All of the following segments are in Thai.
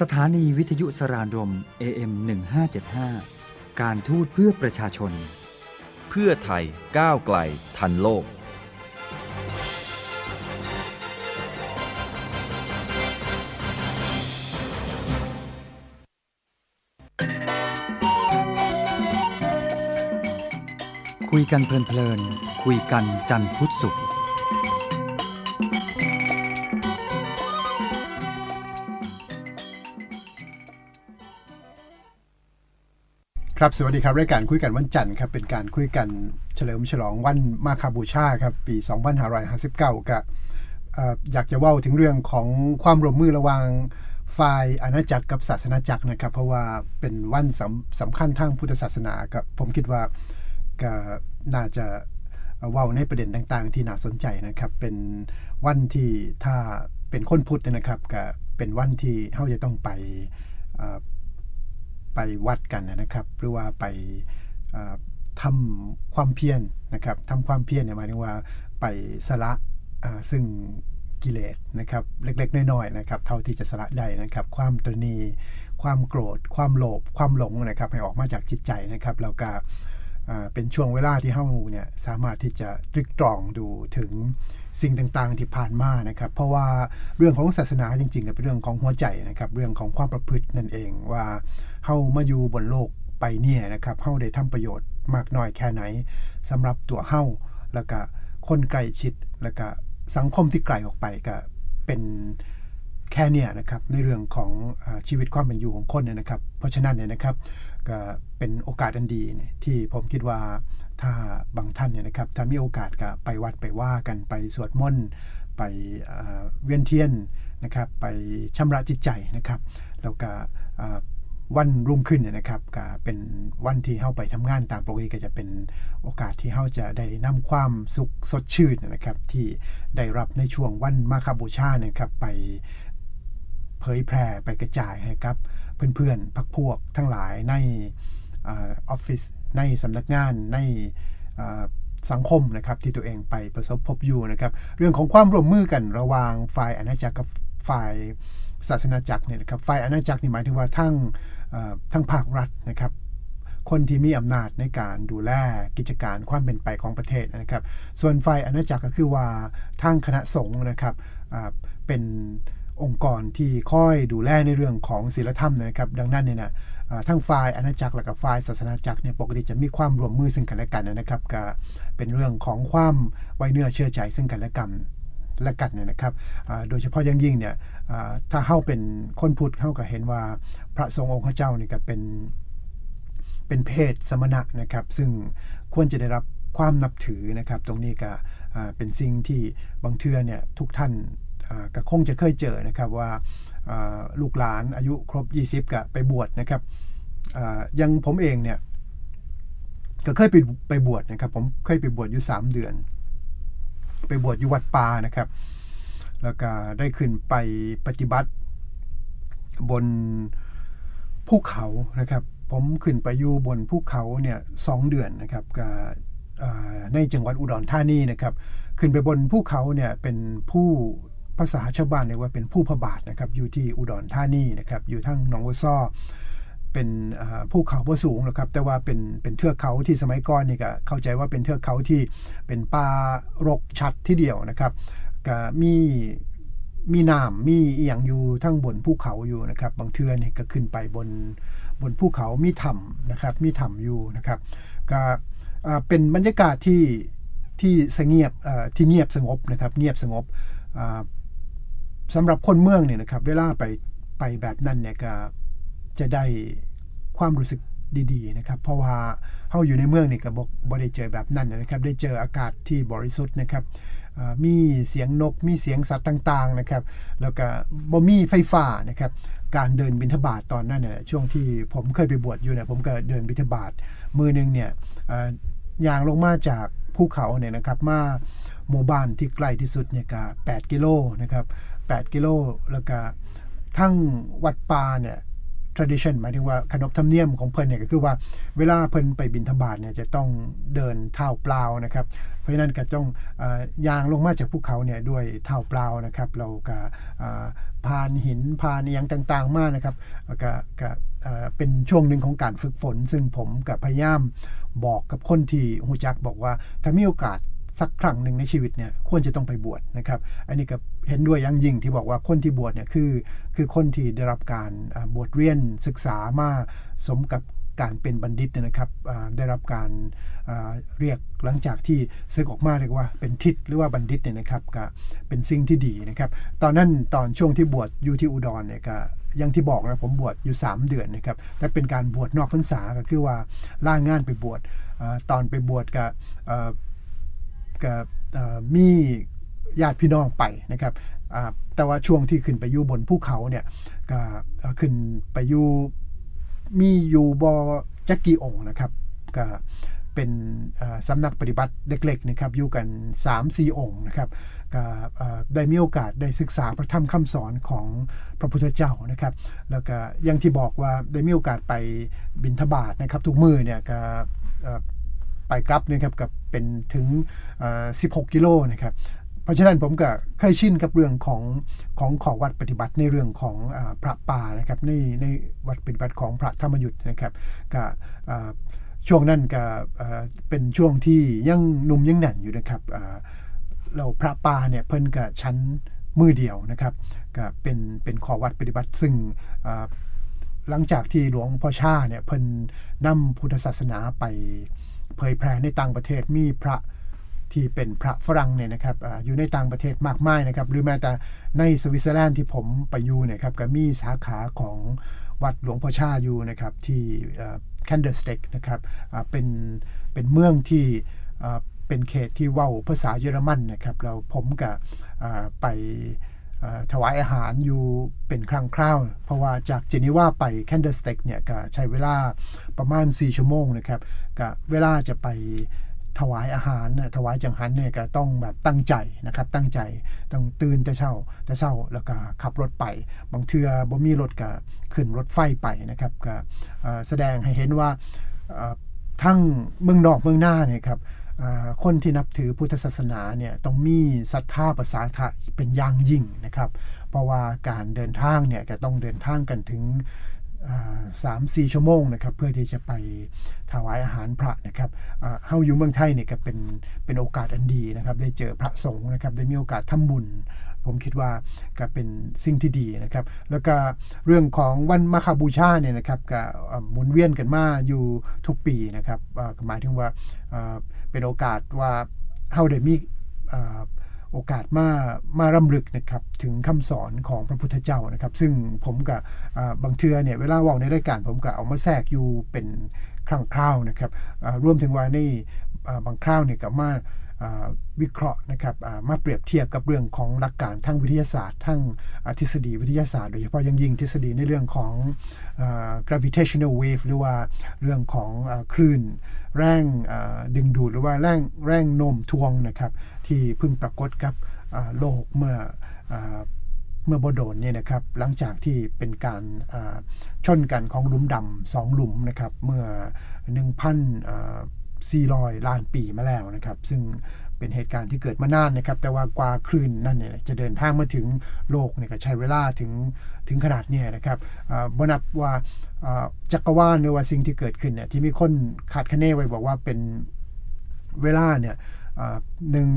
สถานีวิทยุสรานรม AM 1575 การทูตเพื่อประชาชน เพื่อไทยก้าวไกลทันโลก คุยกันเพลินๆคุยกันจันทร์พุธศุกร์ ครับ สวัสดีครับ รายการคุยกันวันจันทร์ครับ เป็นการคุยกันเฉลิมฉลองวันมาคาบูชาครับ ปี 2559กับเอ่ออยากจะว่าถึงเรื่องของความร่วมมือระหว่างฝ่ายอาณาจักรกับศาสนาจักรนะครับ เพราะว่าเป็นวันสำสำคัญทางพุทธศาสนากับผมคิดว่าก็น่าจะว้าในประเด็นต่างๆ ที่น่าสนใจนะครับ เป็นวันที่ถ้าเป็นคนพุทธนะครับก็เป็นวันที่เขาจะต้องไป ไปวัดกันนะครับ หรือว่าไปเอ่อทำความเพียรนะครับทำความเพียรเนี่ยหมายถึงว่าไปสละซึ่งกิเลสนะครับเล็กๆน้อยๆนะครับเท่าที่จะสละได้นะครับ ความตรณีความโกรธ ความโลภความหลงนะครับให้ออกมาจากจิตใจนะครับแล้วก็เป็นช่วงเวลาที่เฮาเนี่ยสามารถที่จะตรึกตรองดูถึง สิ่งต่างๆ ที่ผ่านมานะครับเพราะว่าเรื่องของศาสนาจริงๆเป็นเรื่องของหัวใจนะครับเรื่องของความประพฤตินั่นเองว่าเฮามาอยู่บนโลกไปเนี่ยนะครับเฮาได้ทำประโยชน์มากน้อยแค่ไหนสำหรับตัวเฮาแล้วก็คนใกล้ชิดแล้วก็สังคมที่ไกลออกไปก็เป็นแค่เนี่ยนะครับในเรื่องของอชีวิตความเป็นอยู่ของคนเนี่ยนะครับ เพราะฉะนั้นเนี่ยนะครับก็เป็นโอกาสอันดีที่ผมคิดว่า ถ้าบางท่านเนี่ยนะครับถ้ามีโอกาสก็ไปวัดไปว่ากันไปสวดมนต์ไปเวียนเทียนนะครับไปชำระจิตใจนะครับแล้วก็วันรุ่งขึ้นเนี่ยนะครับก็เป็นวันที่เข้าไปทำงานตามปกติก็จะเป็นโอกาสที่เข้าจะได้นำความสุขสดชื่นนะครับ ที่ได้รับในช่วงวันมาคาบูชาเนี่ยครับไปเผยแพร่ไปกระจายให้กับเพื่อนๆพักพวกทั้งหลายในออฟฟิศ ในสำนักงานในสังคมนะครับที่ตัวเองไปประสบพบอยู่นะครับ เรื่องของความร่วมมือกันระหว่างฝ่ายอาณาจักรกับฝ่ายศาสนาจักรเนี่ยนะครับฝ่ายอาณาจักรนี่หมายถึงว่าทั้งทั้งภาครัฐนะครับ คนที่มีอำนาจในการดูแลกิจการความเป็นไปของประเทศนะครับ ส่วนฝ่ายอาณาจักรก็คือว่าทางคณะสงฆ์นะครับเป็นองค์กรที่คอยดูแลในเรื่องของศีลธรรมนะครับ ดังนั้นเนี่ยนะ ทั้งฝ่ายอาณาจักรและกับฝ่ายศาสนาจักรเนี่ยปกติจะมีความร่วมมือซึ่งกันและกันนะครับก็เป็นเรื่องของความไว้เนื้อเชื่อใจซึ่งกันและกันและกันเนี่ยนะครับโดยเฉพาะยังยิ่งเนี่ยถ้าเข้าเป็นคนพุทธเข้าก็เห็นว่าพระสงฆ์องค์พระเจ้านี่ก็เป็นเป็นเพศสมณะนะครับ ซึ่งควรจะได้รับความนับถือนะครับ ตรงนี้ก็เป็นสิ่งที่บางเทือเนี่ยทุกท่าน ก็คงจะเคยเจอนะครับว่าลูกหลานอายุครบ 20ก็ไปบวชนะครับยังผมเองเนี่ยก็เคยไปไปบวชนะครับ ผมเคยไปบวชอยู่ 3 เดือน ไปบวชอยู่วัดป่านะครับ แล้วก็ได้ขึ้นไปปฏิบัติบนภูเขานะครับ ผมขึ้นไปอยู่บนภูเขาเนี่ยสองเดือนนะครับกับในจังหวัดอุดรธานีนะครับ ขึ้นไปบนภูเขาเนี่ยเป็นผู้ ภาษาชาวบ้านเรียกว่าเป็นผู้พระบาทนะครับอยู่ที่อุดรธานีนะครับอยู่ทั้งหนองวัวซ้อเป็นอ่าภูเขาบ่สูงหรอกครับแต่ว่าเป็นเป็นเทือกเขาที่สมัยก่อนนี่ก็เข้าใจว่าเป็นเทือกเขาที่เป็นป่ารกชัดที่เดียวนะครับก็มีมีน้ำมีอียงอยู่ทั้งบนภูเขาอยู่นะครับ บางเทือเนี่ก็ขึ้นไปบนบนภูเขามีถ้ำนะครับมีถ้ำอยู่นะครับก็เป็นบรรยากาศที่ที่สงบเอ่อที่เงียบสงบนะครับ เงียบสงบ สำหรับคนเมืองเนี่ยนะครับ เวลาไปไปแบบนั้นเนี่ยก็จะได้ความรู้สึกดีๆนะครับ เพราะว่าเฮาอยู่ในเมืองนี่ก็บ่บ่ได้เจอแบบนั้นนะครับ ได้เจออากาศที่บริสุทธิ์นะครับมีเสียงนกมีเสียงสัตว์ต่างๆนะครับ แล้วก็บ่มีไฟฟ้านะครับ การเดินบิณฑบาตตอนนั้นเนี่ยช่วงที่ผมเคยไปบวชอยู่เนี่ยผมก็เดินบิณฑบาตมือหนึงเนี่ยอ่าอย่างลงมาจากภูเขาเนี่ยนะครับมา หมู่บ้านที่ใกล้ที่สุดเนี่ยก็8กิโลนะครับ8กิโลแล้วก็ทั้งวัดป่าเนี่ย tradition หมายถึงว่าขนบธรรมเนียมของเพิ่นเนี่ยก็คือว่าเวลาเพิ่นไปบินทบาทเนี่ยจะต้องเดินเท้าเปล่านะครับ เพราะฉะนั้นก็ต้องอยางลงมาจากภูเขาเนี่ยด้วยเท้าเปล่านะครับเราก็อ่าผ่านหินผ่านอย่างต่างๆ มากนะครับก็ก็เอ่อเป็นช่วงหนึ่งของการฝึกฝน ซึ่งผมกับพยายามบอกกับคนที่หูจักบอกว่าถ้ามีโอกาส สักครั้งหนึ่งในชีวิตเนี่ยควรจะต้องไปบวชนะครับ อันนี้ก็เห็นด้วยอยังยิ่งที่บอกว่าคนที่บวชเนี่ยคือคือคนที่ได้รับการบวชเรียนศึกษามาสมกับการเป็นบัณฑิตนะครับได้รับการเรียกหลังจากที่ศึกออกมาเรียกว่าเป็นทิศหรือว่าบัณฑิตเนี่ยนะครับก็เป็นสิ่งที่ดีนะครับ ตอนนั้นตอนช่วงที่บวชอยู่ที่อุดรเนี่ยก็อยังที่บอกนะผมบวชอยู่ 3 เดือนนะครับแต่เป็นการบวชนอกพรรษาก็คือว่าล่างงานไปบวชตอนไปบวชกับเกับเอ่อมีญาติพี่น้องไปนะครับแต่ว่าช่วงที่ขึ้นไปอยู่บนภูเขาเนี่ยก็ขึ้นไปอยู่มีอยู่บอจักกี่องค์นะครับก็เป็นสำนักปฏิบัติเล็กๆนะครับอยู่กัน 3-4 องค์นะครับก็ได้มีโอกาสได้ศึกษาพระธรรมคำสอนของพระพุทธเจ้านะครับ แล้วก็ยังที่บอกว่าได้มีโอกาสไปบินทบาทนะครับทุกมือเนี่ยก็ ไปกลับนะครับกับเป็นถึง 16 กิโลนะครับเพราะฉะนั้นผมก็เคยชินกับเรื่องของของของวัดปฏิบัติในเรื่องของอพระป่านะครับในในวัดปฏิบัติของพระธรรมยุทธ์นะครับก็ช่วงนั้นก็เป็นช่วงที่ยังหนุ่มยังแน่นอยู่นะครับเราพระป่าเนี่ยเพิ่นก็ชั้นมือเดียวนะครับก็เป็นเป็นขอวัดปฏิบัติซึ่งหลังจากที่หลวงพ่อชาเนี่ยเพิ่นนำพุทธศาสนาไป เผยแพร่ในต่างประเทศมีพระที่เป็นพระฝรั่งเนี่ยนะครับอยู่ในต่างประเทศมากมายนะครับ หรือแม้แต่ในสวิตเซอร์แลนด์ที่ผมไปอยู่เนี่ยครับก็มีสาขาของวัดหลวงพ่อชาอยู่นะครับที่แคนเดอร์สเต็กนะครับเป็นเป็นเมืองที่เป็นเขตที่ว้าภาษาเยอรมันนะครับแล้วผมก็อ่าไปถวายอาหารอยู่เป็นครั้งคราว เพราะว่าจากเจนีวาไปแคนเดอร์สเต็กเนี่ยก็ใช้เวลาประมาณ 4 ชั่วโมงนะครับ ก็เวลาจะไปถวายอาหารน่ะถวายจังหันเนี่ยก็ต้องแบบตั้งใจนะครับ ตั้งใจต้องตื่นแต่เช้าแต่เช้าแล้วก็ขับรถไป บางเทือบ่มีรถก็ขึ้นรถไฟไปนะครับก็แสดงให้เห็นว่าทั้งเมืองนอกเมืองหน้าเนี่ยครับคนที่นับถือพุทธศาสนาเนี่ยต้องมีศรัทธาภาษาทะเป็นอย่างยิ่งนะครับ เพราะว่าการเดินทางเนี่ยก็ต้องเดินทางกันถึง สามสี่ชั่วโมงนะครับเพื่อที่จะไปถวายอาหารพระนะครับเฮาอยู่เมืองไทยเนี่ยก็เป็นเป็นโอกาสอันดีนะครับ ได้เจอพระสงฆ์นะครับได้มีโอกาสทำบุญ ผมคิดว่าก็เป็นสิ่งที่ดีนะครับ แล้วก็เรื่องของวันมาคาบูชาเนี่ยนะครับก็หมุนเวียนกันมาอยู่ทุกปีนะครับหมายถึงว่าเป็นโอกาสว่าเฮาได้มี โอกาสมามารำลึกนะครับถึงคำสอนของพระพุทธเจ้านะครับ ซึ่งผมกับบางเทือเนี่ยเวลาว่าในรายการผมก็เอามาแทรกอยู่เป็นครั้งคราวนะครับร่วมถึงว่าในบางคราวเนี่ยกับมา วิเคราะห์นะครับมาเปรียบเทียบกับเรื่องของหลักการทางวิทยาศาสตร์ทั้งทฤษฎีวิทยาศาสตร์โดยเฉพาะยังยิ่งทฤษฎีในเรื่องของอ gravitational wave หรือว่าเรื่องของอคลื่นแรงดึงดูดหรือว่าแรงแรงโน้มถ่วงนะครับ ที่เพิ่งปรากฏกับโลกเมื่อเมื่อบโดนเนี่ยนะครับหลังจากที่เป็นการชนกันของหลุมดำสองหลุมนะครับเมื่อ 400ล้านปีมาแล้วนะครับ ซึ่งเป็นเหตุการณ์ที่เกิดมานานนะครับ แต่ว่ากว่าคลื่นนั่นเนี่ยจะเดินทางมาถึงโลกเนี่ยก็ใช้เวลาถึงถึงขนาดเนี้นะครับบนับว่าจักรวาลหรือว่าสิ่งที่เกิดขึ้นเนี่ยที่มีคนคาดคะเนไว้บอกว่าเป็นเวลาเนี่ย หนึ่ง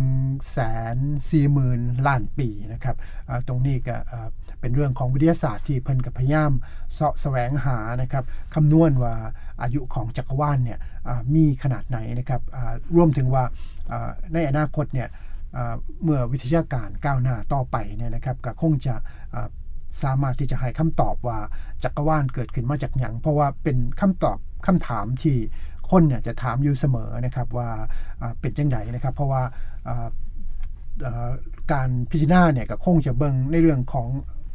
แสนสี่หมื่นล้านปีนะครับตรงนี้ก็เป็นเรื่องของวิทยาศาสตร์ที่เพิ่นกับพยายามเสาะแสวงหานะครับคำนวณว่าอายุของจักรวาลเนี่ยมีขนาดไหนนะครับอ่ารวมถึงว่าในอนาคตเนี่ยเมื่อวิทยาการก้าวหน้าต่อไปเนี่ยนะครับก็คงจะสามารถที่จะให้คำตอบว่าจักรวาลเกิดขึ้นมาจากหยังเพราะว่าเป็นคำตอบคำถามที่ คนเนี่ยจะถามอยู่เสมอนะครับว่าเป็นจังไดนะครับ เพราะว่าการพิจารณาเนี่ยก็คงจะเบิ่งในเรื่องของ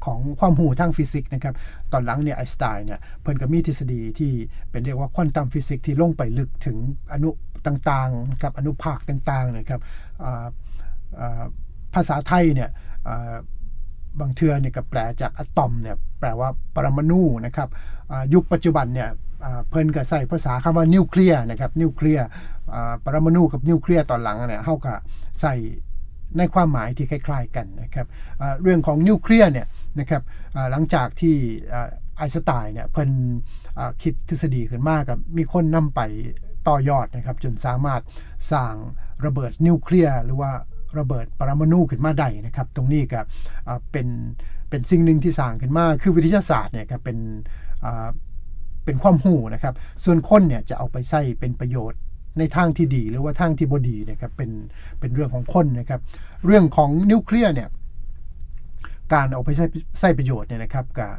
ของความหูทางฟิสิกส์นะครับ ตอนหลังเนี่ยไอน์สไตน์เนี่ยเพิ่นก็มีทฤษฎีที่เป็นเรียกว่าควอนตัมฟิสิกส์ที่ลงไปลึกถึงอนุต่างๆกับอนุภาคต่างๆนะครับภาษาไทยเนี่ยบางเทือเนี่ยก็แปลจากอะตอมเนี่ยแปลว่าปรมาณูนะครับยุคปัจจุบันเนี่ย เพิ่นก็ใส่ภาษาคำว่านิวเคลียร์นะครับนิวเคลียร์อ่าปรมาณูกับนิวเคลียร์ตอนหลังเนี่ยเฮาก็ใส่ในความหมายที่คล้ายๆกันนะครับเรื่องของนิวเคลียร์เนี่ยนะครับหลังจากที่ไอน์สไตน์เนี่ยเพิ่นคิดทฤษฎีขึ้นมากับมีคนนำไปต่อยอดนะครับจนสามารถสร้างระเบิดนิวเคลียร์หรือว่าระเบิดปรมาณูขึ้นมาได้นะครับ ตรงนี้ก็เป็นเป็นสิ่งหนึ่งที่สร้างขึ้นมาคือวิทยาศาสตร์เนี่ยก็เป็น เป็นความหูนะครับ ส่วนคนเนี่ยจะเอาไปใช้เป็นประโยชน์ในทางที่ดีหรือว่าทางที่บดีนะครับเป็นเป็นเรื่องของคนนะครับ เรื่องของนิวเคลียร์เนี่ยการเอาไปใช้ใช้ประโยชน์เนี่ยนะครับกับ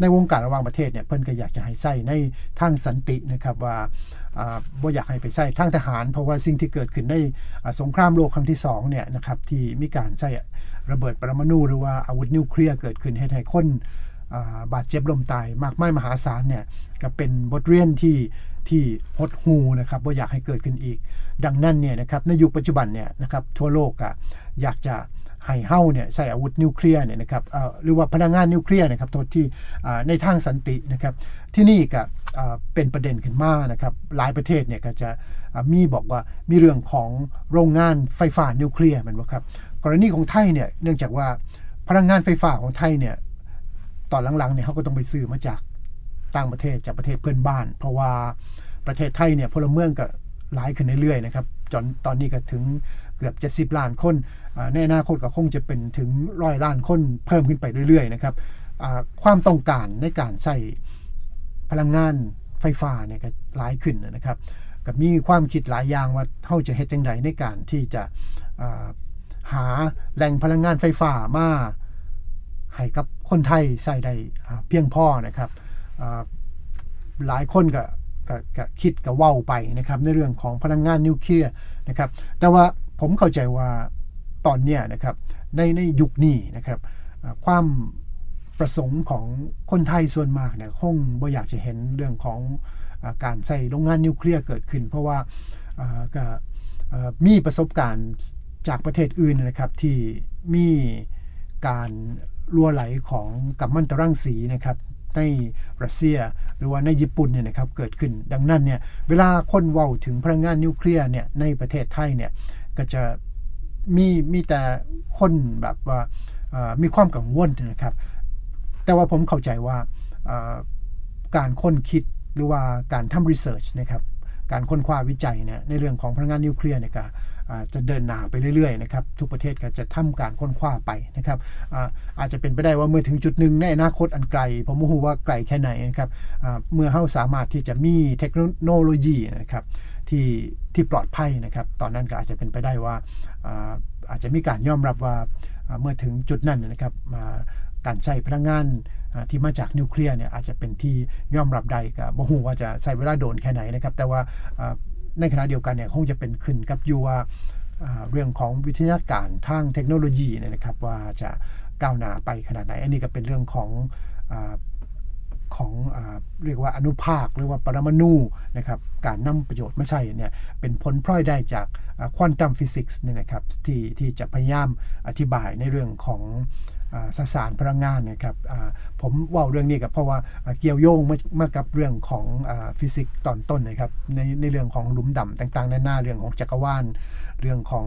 ในวงการระหว่างประเทศเนี่ยเพิ่นก็อยากจะให้ใช้ในทางสันตินะครับว่าอ่าบ่อยากให้ไปใช้ทางทหาร เพราะว่าสิ่งที่เกิดขึ้นในสงครามโลกครั้งที่สองเนี่ยนะครับที่มีการใช้ระเบิดปรมาณูหรือว่าอาวุธนิวเคลียร์เกิดขึ้นให้ให้คน บาดเจ็บล้มตายมากมายมหาศาลเนี่ยก็เป็นบทเรียนที่ที่หดหูนะครับว่าอยากให้เกิดขึ้นอีก ดังนั้นเนี่ยนะครับในยุคปัจจุบันเนี่ยนะครับทั่วโลกอะอยากจะให้เฮ้าเนี่ยใส่อาวุธนิวเคลียร์เนี่ยนะครับหรือว่าพลังงานนิวเคลียร์นะครับทษที่ในทางสันตินะครับที่นี่ก็เป็นประเด็นขึ้นมานะครับหลายประเทศเนี่ยก็จะมีบอกว่ามีเรื่องของโรงงานไฟฟ้านิวเคลียร์แมันบ่ครับกรณีของไทยเนี่ยเนื่องจากว่าพลังงานไฟฟ้าของไทยเนี่ย ตอนหลังๆเนี่ยเขาก็ต้องไปซื้อมาจากต่างประเทศจากประเทศเพื่อนบ้าน เพราะว่าประเทศไทยเนี่ยพลเมืองก็หลายขึ้นเรื่อยๆนะครับจนตอนนี้ก็ถึงเกือบ 70 ล้านคนในอนาคตก็คงจะเป็นถึงร้อยล้านคนเพิ่มขึ้นไปเรื่อยๆนะครับความต้องการในการใช้พลังงานไฟฟ้าเนี่ยก็หลายขึ้นนะครับก็มีความคิดหลายอย่างว่าเท่าจะเฮ็ดจังไดในการที่จะหาแหล่งพลังงานไฟฟ้ามา ให้กับคนไทยใส่ได้เพียงพอนะครับหลายคนก็กก็คิดก็เว้าไปนะครับในเรื่องของพลังงานนิวเคลียร์นะครับแต่ว่าผมเข้าใจว่าตอนเนี้ยนะครับในในยุคนี้นะครับความประสงค์ของคนไทยส่วนมากเนี่ยคงบ่อยากจะเห็นเรื่องของอการใส่โรงงานนิวเคลียร์เกิดขึ้น เพราะว่าก็มีประสบการณ์จากประเทศอื่นนะครับที่มีการ รั่วไหลของกัมมันตรังสีนะครับในรัสเซียหรือว่าในญี่ปุ่นเนี่ยนะครับเกิดขึ้นดังนั้นเนี่ยเวลาคนเว้าถึงพลังงานนิวเคลียร์เนี่ยในประเทศไทยเนี่ยก็จะมีมีแต่คนแบบว่ามีความกังวลนะครับ แต่ว่าผมเข้าใจว่าการค้นคิดหรือว่าการทำรีเสิร์ชนะครับการค้นคว้าวิจัยเนี่ยในเรื่องของพลังงานนิวเคลียร์เนี่ยก็ จะเดินหน้าไปเรื่อยๆนะครับทุกประเทศก็จะทำการค้นคว้าไปนะครับอาอาจจะเป็นไปได้ว่าเมื่อถึงจุดหนึ่งในอนาคตอันไกลผมไม่รู้ว่าไกลแค่ไหนนะครับเมื่อเฮาสามารถที่จะมีเทคโนโลยีนะครับที่ที่ปลอดภัยนะครับตอนนั้นก็อาจจะเป็นไปได้ว่าอาอาจจะมีการยอมรับว่าาเมื่อถึงจุดนั้นนะครับาการใช้พลังงานที่มาจากนิวเคลียร์เนี่ยอาจจะเป็นที่ยอมรับได้กับบ่ฮู้ว่าจะใช้เวลาโดนแค่ไหนนะครับแต่ว่าอ่า ในขณะเดียวกันเนี่ยคงจะเป็นขึ้นกับอยู่ว่าเรื่องของวิทยาการทางเทคโนโลยีเนี่ยนะครับว่าจะก้าวหน้าไปขนาดไหน อันนี้ก็เป็นเรื่องของอของอเรียกว่าอนุภาคหรือว่าปรมาณูนะครับการนำประโยชน์ไมาใช้เนี่ยเป็นผลพลอยได้จากควอนตัมฟิสิกส์เนี่ยนะครับที่ที่จะพยายามอธิบายในเรื่องของ สสารพลังงานเนะครับอ่าผมว่าเรื่องนี้กับเพราะว่าเกี่ยวโยงมากับเรื่องของฟิสิกส์ตอนต้นนะครับในในเรื่องของหลุมดำต่างๆนานาเรื่องของจักรวาลเรื่องของ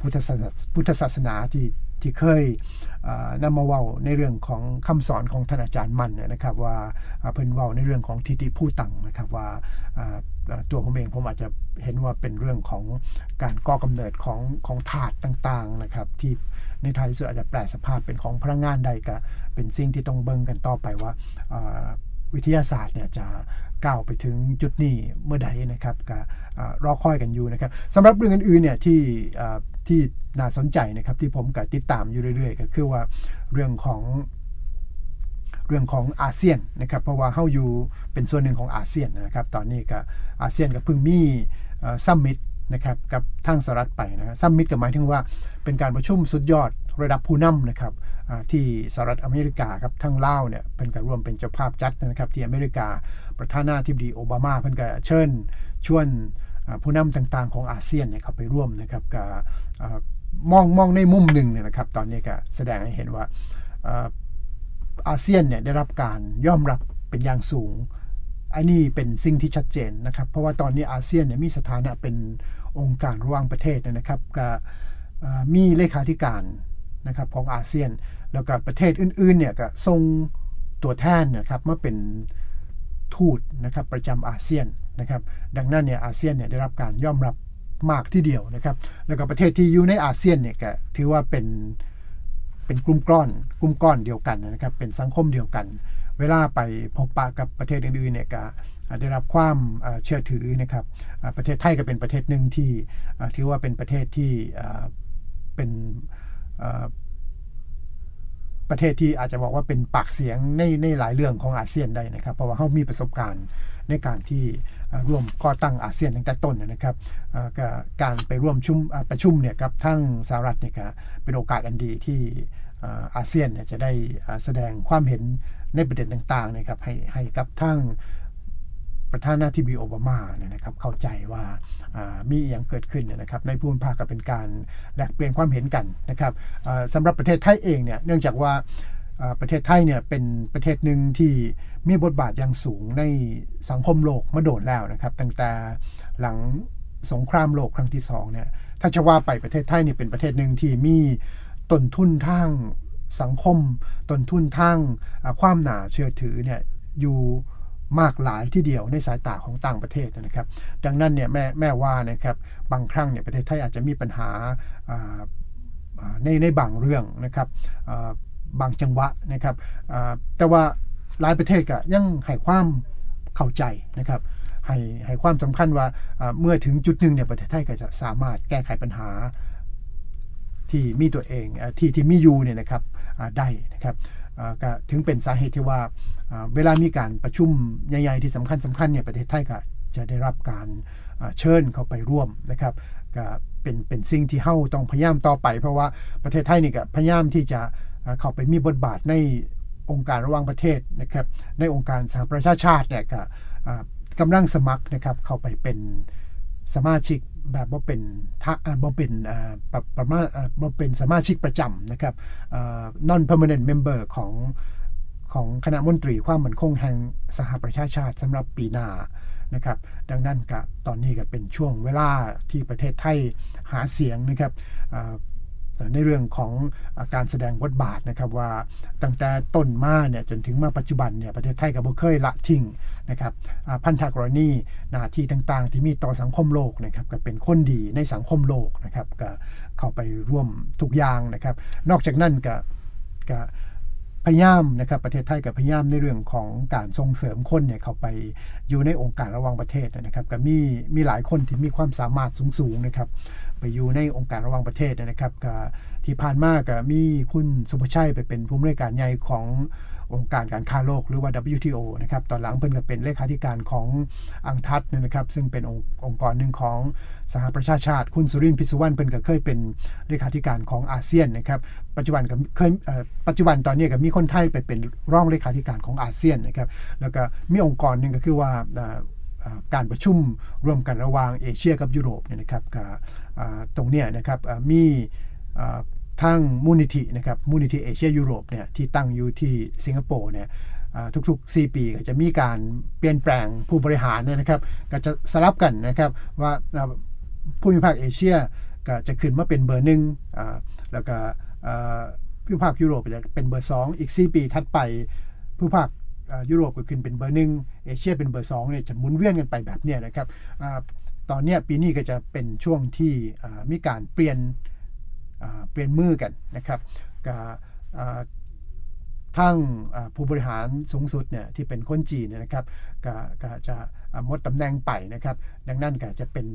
พุทธศาสนาที่ที่เคย นำมาเว่าในเรื่องของคำสอนของท่านอาจารย์มันนะครับว่าเพิ่นเว่าในเรื่องของทิฏฐิผู้ตังนะครับว่าตัวผมเองผมอาจจะเห็นว่าเป็นเรื่องของการก่อกำเนิดของของถาดต่างๆนะครับที่ในท้ายที่สุดอาจจะแปลสภาพเป็นของพลังงานใดก็เป็นสิ่งที่ต้องเบิ่งกันต่อไปว่า วิทยาศาสตร์เนี่ยจะก้าวไปถึงจุดนี้เมื่อใดนะครับก็รอคอยกันอยู่นะครับสำหรับเรื่องอื่นๆเนี่ยที่ที่น่าสนใจนะครับที่ผมก็ติดตามอยู่เรื่อยๆ ก็คือว่าเรื่องของเรื่องของอาเซียนนะครับเพราะว่าเฮาอยู่เป็นส่วนหนึ่งของอาเซียนนะครับตอนนี้ก็อาเซียนก็เพิ่งมีซัมมิตนะครับกับทางสหรัฐไปนะซัมมิตก็หมายถึงว่าเป็นการประชุมสุดยอดระดับผู้นำนะครับ ที่สหรัฐอเมริกาครับทั้งลาเนี่ยเพิ่นก็ร่วมเป็นเจ้าภาพจัดนะครับที่อเมริกาประธานาธิบดีโอบามาเพิ่นก็เชิญชวนผู้นำต่างๆของอาเซียนเนี่ยเข้าไปร่วมนะครับก็อ่ามองมองในมุมหนึ่งเนี่ยนะครับ ตอนนี้ก็แสดงให้เห็นว่าอาเซียนเนี่ยได้รับการยอมรับเป็นอย่างสูงอันนี้เป็นสิ่งที่ชัดเจนนะครับ เพราะว่าตอนนี้อาเซียนเนี่ยมีสถานะเป็นองค์การระหว่างประเทศนะครับก็มีเลขาธิการ นะครับของอาเซียน แล้วก็ประเทศอื่นๆเนี่ยก็ส่งตัวแทนนะครับมาเป็นทูตนะครับประจำอาเซียนนะครับดังนั้นเนี่ยอาเซียนเนี่ยได้รับการยอมรับมากที่เดียวนะครับแล้วก็ประเทศที่อยู่ในอาเซียนเนี่ยก็ถือว่าเป็นเป็นกลุ่มก้อนกลุ่มก้อนเดียวกันนะครับเป็นสังคมเดียวกัน เวลาไปพบปะกับประเทศอื่นๆเนี่ยก็ได้รับความเชื่อถือนะครับประเทศไทยก็เป็นประเทศหนึ่งที่ถือว่าเป็นประเทศที่เป็น ประเทศที่อาจจะบอกว่าเป็นปากเสียงในในหลายเรื่องของอาเซียนได้นะครับ เพราะว่าเขามีประสบการณ์ในการที่ร่วมก่อตั้งอาเซียนตั้งแต่ต้นนะครับการไปร่วมชุมอ่าประชุมเนี่ยกับทั้งสหรัฐเนี่ยเป็นโอกาสอันดีที่อาเซียนเนี่ยจะได้แสดงความเห็นในประเด็นต่างๆนะครับให้ให้กับทั้ง ประธานาธิบดีโอบามาเนี่ยนะครับเข้าใจว่ามีอย่างเกิดขึ้นนะครับในภูมิภาคก็เป็นการแลกเปลี่ยนความเห็นกันนะครับสำหรับประเทศไทยเองเนี่ยเนื่องจากว่าประเทศไทยเนี่ยเป็นประเทศหนึ่งที่มีบทบาทอย่างสูงในสังคมโลกมาโดนแล้วนะครับ ตั้งแต่หลังสงครามโลกครั้งที่สองเนี่ยถ้าจะว่าไปประเทศไทยเนี่ยเป็นประเทศหนึ่งที่มีต้นทุนทางสังคมต้นทุนทางความหนาเชื่อถือเนี่ยอยู่ มากหลายที่เดียวในสายตาของต่างประเทศนะครับ ดังนั้นเนี่ยแม่แม่ว่านะครับบางครั้งเนี่ยประเทศไทยอาจจะมีปัญหาในในบางเรื่องนะครับบางจังหวะนะครับแต่ว่าหลายประเทศก็ยังให้ความเข้าใจนะครับให้ให้ความสำคัญว่าเมื่อถึงจุดหนึ่งเนี่ยประเทศไทยก็จะสามารถแก้ไขปัญหาที่มีตัวเองที่ที่มีอยู่เนี่ยนะครับได้นะครับ ก็ถึงเป็นสาเหตุที่ว่าเวลามีการประชุมใหญ่ๆที่สำคัญสำคัญเนี่ยประเทศไทยก็จะได้รับการเชิญเข้าไปร่วมนะครับก็เป็นเป็นสิ่งที่เฮาต้องพยายามต่อไป เพราะว่าประเทศไทยนี่ก็พยายามที่จะเข้าไปมีบทบาทในองค์การระหว่างประเทศนะครับในองค์การสหประชาชาติเนี่ยก็กำลังสมัครนะครับเข้าไปเป็นสมาชิก แบบว่าเป็นทะอ่าบ่เป็นประประมาณอ่าบ่เป็นสมาชิกประจำนะครับอ่า non permanent member ของของคณะมนตรีความมั่นคงแห่งสหประชาชาติสำหรับปีหน้านะครับ ดังนั้นก็ตอนนี้ก็เป็นช่วงเวลาที่ประเทศไทยหาเสียงนะครับในเรื่องของการแสดงบทบาทนะครับว่าตั้งแต่ต้นมาเนี่ยจนถึงมาปัจจุบันเนี่ยประเทศไทยก็บ่เคยละทิ้ง นะครับพันธกรณีหน้าที่ต่างๆ ที่มีต่อสังคมโลกนะครับก็เป็นคนดีในสังคมโลกนะครับก็เข้าไปร่วมทุกอย่างนะครับ นอกจากนั้นก็ก็พยายามนะครับประเทศไทยก็พยายามในเรื่องของการส่งเสริมคนเนี่ยเขาไปอยู่ในองค์การระหว่างประเทศนะครับก็มีมีหลายคนที่มีความสามารถสูงๆนะครับไปอยู่ในองค์การระหว่างประเทศนะครับก็ที่ผ่านมาก็มีคุณสุภชัยไปเป็นผู้อำนวยการใหญ่ของ องค์การการค้าโลกหรือว่า WTO นะครับตอนหลังเพิ่นก็เป็นเลขาธิการของอังทัดเนี่ยนะครับซึ่งเป็นองค์องค์กรหนึ่งของสหประชาชาติ คุณสุรินทร์พิสุวรรณเพิ่นก็เคยเป็นเลขาธิการของอาเซียนนะครับปัจจุบันก็เคยปัจจุบันตอนนี้ก็มีคนไทยไปเป็นร่องเลขาธิการของอาเซียนนะครับแล้วก็มีองค์กรหนึ่งก็คือว่าการประชุมร่วมกันระหว่างเอเชียกับยุโรปเนี่ยนะครับตรงเนี้ยนะครับมี ทางมูลนิธินะครับมูลนิธิเอเชียยุโรปเนี่ยที่ตั้งอยู่ที่สิงคโปร์เนี่ยทุกๆ 4 ปีก็จะมีการเปลี่ยนแปลงผู้บริหารเนี่ยนะครับ ก็จะสลับกันนะครับว่าผู้มีภาคเอเชียก็จะขึ้นมาเป็นเบอร์หนึ่งแล้วก็ผู้ภาคยุโรปจะเป็นเบอร์ 2 อีก 4 ปีถัดไปผู้ภาคยุโรปก็ขึ้นเป็นเบอร์หนึ่งเอเชียเป็นเบอร์สองเนี่ยจะหมุนเวียนกันไปแบบเนี้ยนะครับอตอนนี้ปีนี้ก็จะเป็นช่วงที่มีการเปลี่ยน เปลี่ยนมือกันนะครับกับอ่าทางผู้บริหารสูงสุดเนี่ยที่เป็นคนจีนนะครับก็ก็จะมดตำแหน่งไปนะครับ ดังนั้นก็จะเป็น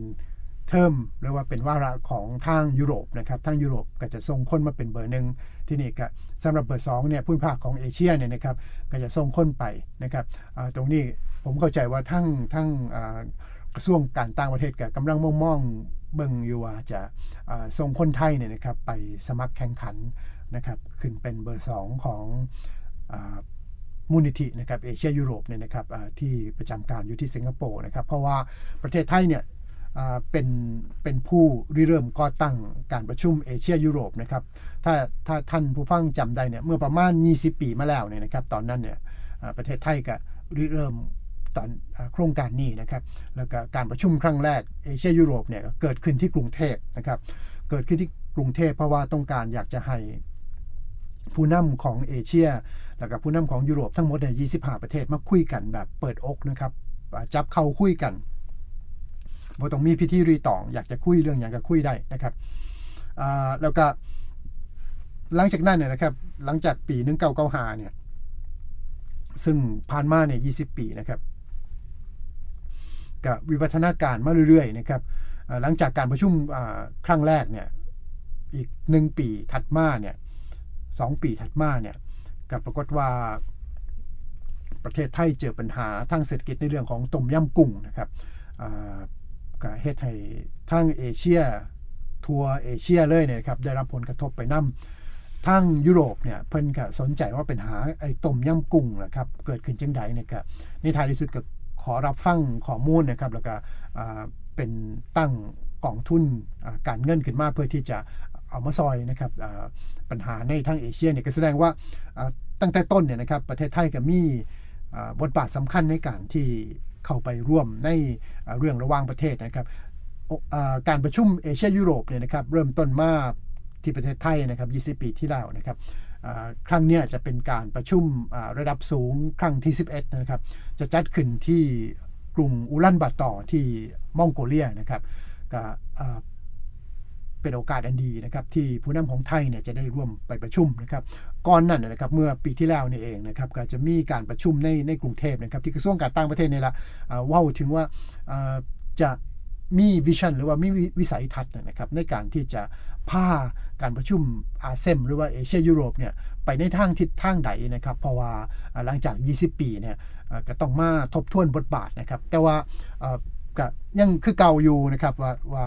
เทอมหรือว่าเป็นวาระของทางยุโรปนะครับทางยุโรปก็จะส่งคนมาเป็นเบอร์หนึ่งที่นี่ก็สำหรับเบอร์สองเนี่ยผู้ภาคของเอเชียเนี่ยนะครับก็จะส่งคนไปนะครับตรงนี้ผมเข้าใจว่าทั้งทั้งกระทรวงการต่างประเทศกับกำลังมองมอง เบิ่งอยู่ว่าจะส่งคนไทยเนี่ยนะครับไปสมัครแข่งขันนะครับขึ้นเป็นเบอร์สองของมูลนิธินะครับเอเชียยุโรปเนี่ยนะครับที่ประจำการอยู่ที่สิงคโปร์นะครับเพราะว่าประเทศไทยเนี่ยเป็นเป็นผู้ริเริ่มก่อตั้งการประชุมเอเชียยุโรปนะครับถ้าถ้าท่านผู้ฟังจำได้เนี่ยเมื่อประมาณ 20 ปีมาแล้วเนี่ยนะครับตอนนั้นเนี่ยประเทศไทยก็ริเริ่ม ตอนโครงการนี้นะครับแล้วก็การประชุมครั้งแรกเอเชียยุโรปเนี่ยเกิดขึ้นที่กรุงเทพนะครับเกิดขึ้นที่กรุงเทพเพราะว่าต้องการอยากจะให้ผู้นำของเอเชีย แล้วก็ผู้นำของยุโรปทั้งหมดเนี่ย25 ประเทศมาคุยกันแบบเปิดอกนะครับจับเข้าคุยกันบ่ต้องมีพิธีรีตอง อยากจะคุยเรื่องอย่างก็คุยได้นะครับแล้วก็หลังจากนั้นเนี่ยนะครับหลังจากปี 1995เนี่ยซึ่งผ่านมาเนี่ย20 ปีนะครับ กับวิวัฒนาการมาเรื่อยๆนะครับหลังจากการประชุมครั้งแรกเนี่ยอีกหนึ่งปีถัดมาเนี่ยสองปีถัดมาเนี่ยก็ปรากฏว่าประเทศไทยเจอปัญหาทางเศรษฐกิจในเรื่องของต้มยำกุ้งนะครับอ่าก็เฮ็ดให้ทางเอเชียทัวร์เอเชียเลยเนี่ยครับได้รับผลกระทบไปนำทางยุโรปเนี่ยเพิ่นก็สนใจว่าเป็นหาไอ้ต้มยำกุ้งนะครับเกิดขึ้นจังใดเนี่ยก็ในท้ายที่สุดก็ ขอรับฟังข้อมูลนะครับแล้วก็เป็นตั้งกองทุนการเงินขึ้นมาเพื่อที่จะเอามาซอยนะครับปัญหาในทางเอเชียเนี่ยก็แสดงว่าตั้งแต่ต้นเนี่ยนะครับประเทศไทยก็มีบทบาทสำคัญในการที่เข้าไปร่วมในเรื่องระหว่างประเทศนะครับการประชุมเอเชียยุโรปเนี่ยนะครับเริ่มต้นมาที่ประเทศไทยนะครับ 20 ปีที่แล้วนะครับ ครั้งนี้จะเป็นการประชุมระดับสูงครั้งที่ 11 นะครับ จะจัดขึ้นที่กรุงอูลันบาตอร์ที่มองโกเลียนะครับก็เป็นโอกาสอันดีนะครับที่ผู้นำของไทยเนี่ยจะได้ร่วมไปประชุมนะครับก่อนนั้นนะครับเมื่อปีที่แล้วนี่เองนะครับก็จะมีการประชุมในในกรุงเทพนะครับที่กระทรวงการต่างประเทศนี่แหละอ่าว่าถึงว่าจะ มีวิชั่นหรือว่ามีวิสัยทัศน์นะครับในการที่จะพาการประชุมอาเซมหรือว่าเอเชียยุโรปเนี่ยไปในทางทิศทางใดนะครับ เพราะว่าหลังจาก 20 ปีเนี่ยก็ต้องมาทบทวนบทบาทนะครับ แต่ว่าก็ยังคือเก่าอยู่นะครับว่าว่า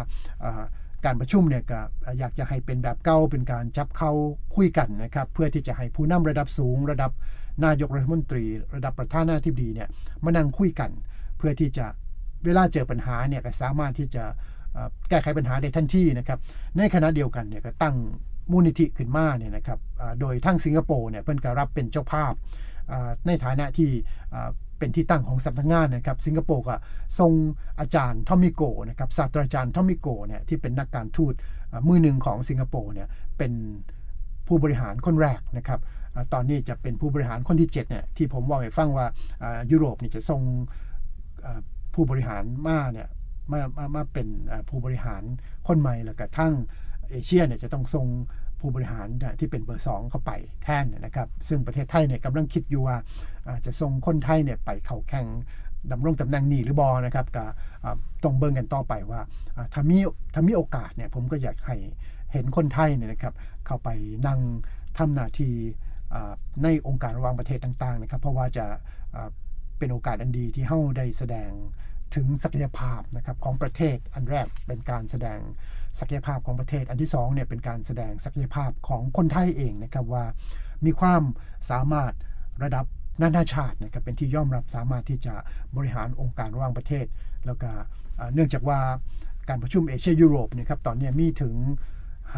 การประชุมเนี่ยก็อยากจะให้เป็นแบบเก่าเป็นการจับเข้าคุยกันนะครับเพื่อที่จะให้ผู้นำระดับสูง ระดับนายกรัฐมนตรี ระดับประธานาธิบดีเนี่ยมานั่งคุยกัน เพื่อที่จะ เวลาเจอปัญหาเนี่ยก็สามารถที่จะแก้ไขปัญหาได้ทันทีนะครับ ในขณะเดียวกันเนี่ยก็ตั้งมูลนิธิขึ้นมาเนี่ยนะครับโดยทั้งสิงคโปร์เนี่ยเพิ่นก็รับเป็นเจ้าภาพในฐานะที่เป็นที่ตั้งของสำนักงานนะครับ สิงคโปร์ก็ทรงอาจารย์ทอมมิโกนะครับศาสตราจารย์ทอมมิโกเนี่ยที่เป็นนักการทูตมือหนึ่งของสิงคโปร์เนี่ยเป็นผู้บริหารคนแรกนะครับตอนนี้จะเป็นผู้บริหารคนที่7เนี่ยที่ผมบอกให้ฟังว่ายุโรปนี่จะทรง ผู้บริหารมาเนี่ยมามามาเป็นผู้บริหารคนใหม่แล้วก็ทั้งเอเชียเนี่ยจะต้องส่งผู้บริหารที่เป็นเบอร์สองเข้าไปแทนนะครับ ซึ่งประเทศไทยเนี่ยกำลังคิดอยู่ว่าจะส่งคนไทยเนี่ยไปเข้าแข่งดำรงตำแหน่งนี้หรือบอนะครับก็ต้องเบิ่งกันต่อไปว่าถ้ามีถ้ามีโอกาสเนี่ยผมก็อยากให้เห็นคนไทยเนี่ยนะครับเข้าไปนั่งทำหน้าที่ในองค์การระหว่างประเทศต่างๆนะครับ เพราะว่าจะ เป็นโอกาสอันดีที่เฮาได้แสดงถึงศักยภาพนะครับของประเทศอันแรกเป็นการแสดงศักยภาพของประเทศอันที่สองเนี่ยเป็นการแสดงศักยภาพของคนไทยเองนะครับว่ามีความสามารถระดับนานาชาตินะครับเป็นที่ยอมรับสามารถที่จะบริหารองค์การระหว่างประเทศ แล้วก็เนื่องจากว่าการประชุมเอเชียยุโรปเนี่ยครับตอนนี้มีถึง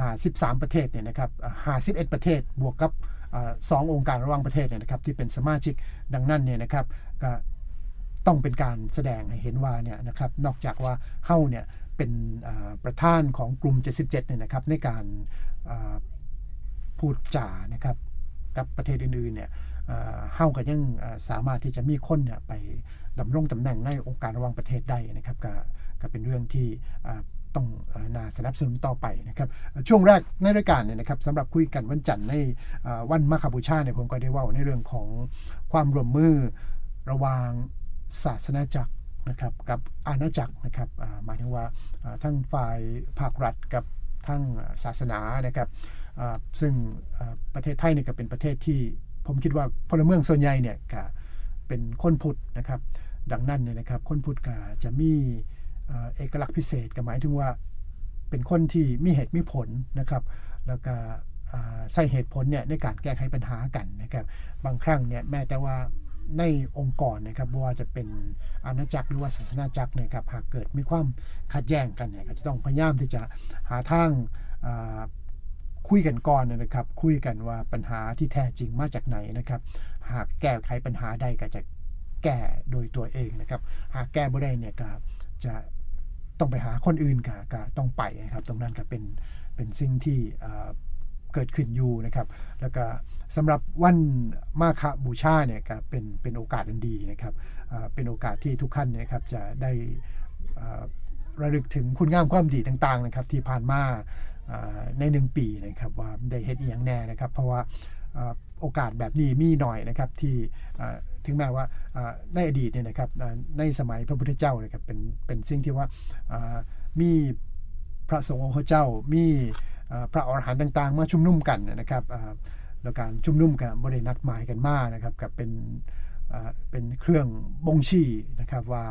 53 ประเทศเนี่ยนะครับอ่า51 ประเทศบวกกับสององค์การระหว่างประเทศเนี่ยนะครับที่เป็นสมาชิกดังนั้นเนี่ยนะครับก็ต้องเป็นการแสดงให้เห็นว่าเนี่ยนะครับนอกจากว่าเฮ้าเนี่ยเป็นประธานของกลุ่ม 77เนี่ยนะครับในการพูดจานะครับกับประเทศอื่นๆเนี่ยเฮ้าก็ยังสามารถที่จะมีคนเนี่ยไปดำรงตำแหน่งในองค์การระหว่างประเทศได้นะครับก็ก็เป็นเรื่องที่ ต้องอนาสนับสนุนต่อไปนะครับช่วงแรกในรายการเนี่ยนะครับสำหรับคุยกันวันจันทร์ในวันมาคาบูชาเนี่ยผมก็ได้ว่าในเรื่องของความร่วมมือระหว่างศาสนาจักรนะครับกับอาณาจักรนะครับหมายถึงว่าทั้งฝ่ายภาครัฐกับทั้งศาสนานะครับซึ่งประเทศไทยเนี่ยก็เป็นประเทศที่ผมคิดว่าพลเมืองส่วนใหญ่เนี่ยก็เป็นคนพุทธนะครับ ดังนั้นเนี่ยนะครับคนพุทธก็จะมี เอกลักษณ์พิเศษก็หมายถึงว่าเป็นคนที่มีเหตุมีผลนะครับ แล้วก็ใส่เหตุผลเนี่ยในการแก้ไขปัญหากันนะครับ บางครั้งเนี่ยแม้แต่ว่าในองค์กรนะครับว่าจะเป็นอาณาจักรหรือว่าศาสนาจักรเนยครับหากเกิดมีความขัดแย้งกันเนี่ยก็จะต้องพยายามที่จะหาทางคุยกันก่อนนะครับ คุยกันว่าปัญหาที่แท้จริงมาจากไหนนะครับ หากแก้ไขปัญหาได้ก็จะแก้โดยตัวเองนะครับ หากแก้บ่ได้เนี่ยก็จะ ต้องไปหาคนอื่นก็กต้องไปนะครับ ตรงนั้นก็เป็นเป็นสิ่งที่เกิดขึ้นอยู่นะครับ แล้วก็สำหรับวันมาฆบูชาเนี่ยก็เป็นเป็นโอกาสอันดีนะครับเป็นโอกาสที่ทุกท่านเนยครับจะได้ระลึกถึงคุณงามความดีต่างๆนะครับที่ผ่านมาในหนึ่งปีนะครับว่าได้เฮ็ดอีหยังแน่นะครับ เพราะว่า โอกาสแบบนี้มีหน่อยนะครับที่ถึงแม้ว่าในอดีตเนี่ยนะครับในสมัยพระพุทธเจ้านะครับเป็นเป็นสิ่งที่ว่ามีพระสงฆ์องค์พระเจ้ามีพระอรหันต์ต่างๆ มาชุมนุมกันนะครับแล้วการชุมนุมกับบรินัดหมายกันมากนะครับกับเป็นเป็นเครื่องบ่งชี้นะครับว่า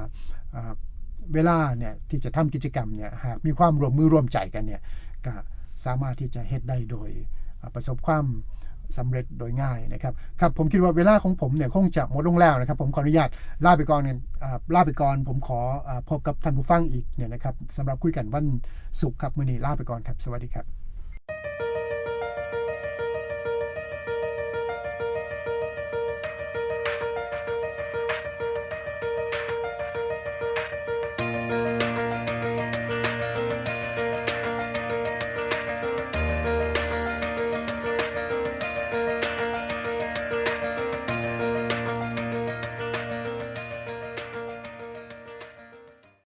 เวลาเนี่ยที่จะทำกิจกรรมเนี่ยหากมีความร่วมมือร่วมใจกันเนี่ยก็สามารถที่จะเฮ็ดได้โดยประสบความ สำเร็จโดยง่ายนะครับครับผมคิดว่าเวลาของผมเนี่ยคงจะหมดลงแล้วนะครับ ผมขออนุญาตลาไปก่อนเนี่ยลาไปก่อน ผมขออพบกับท่านผู้ฟังอีกเนี่ยนะครับสำหรับคุยกันวันศุกร์ครับมื้อนี้ลาไปก่อนครับ สวัสดีครับ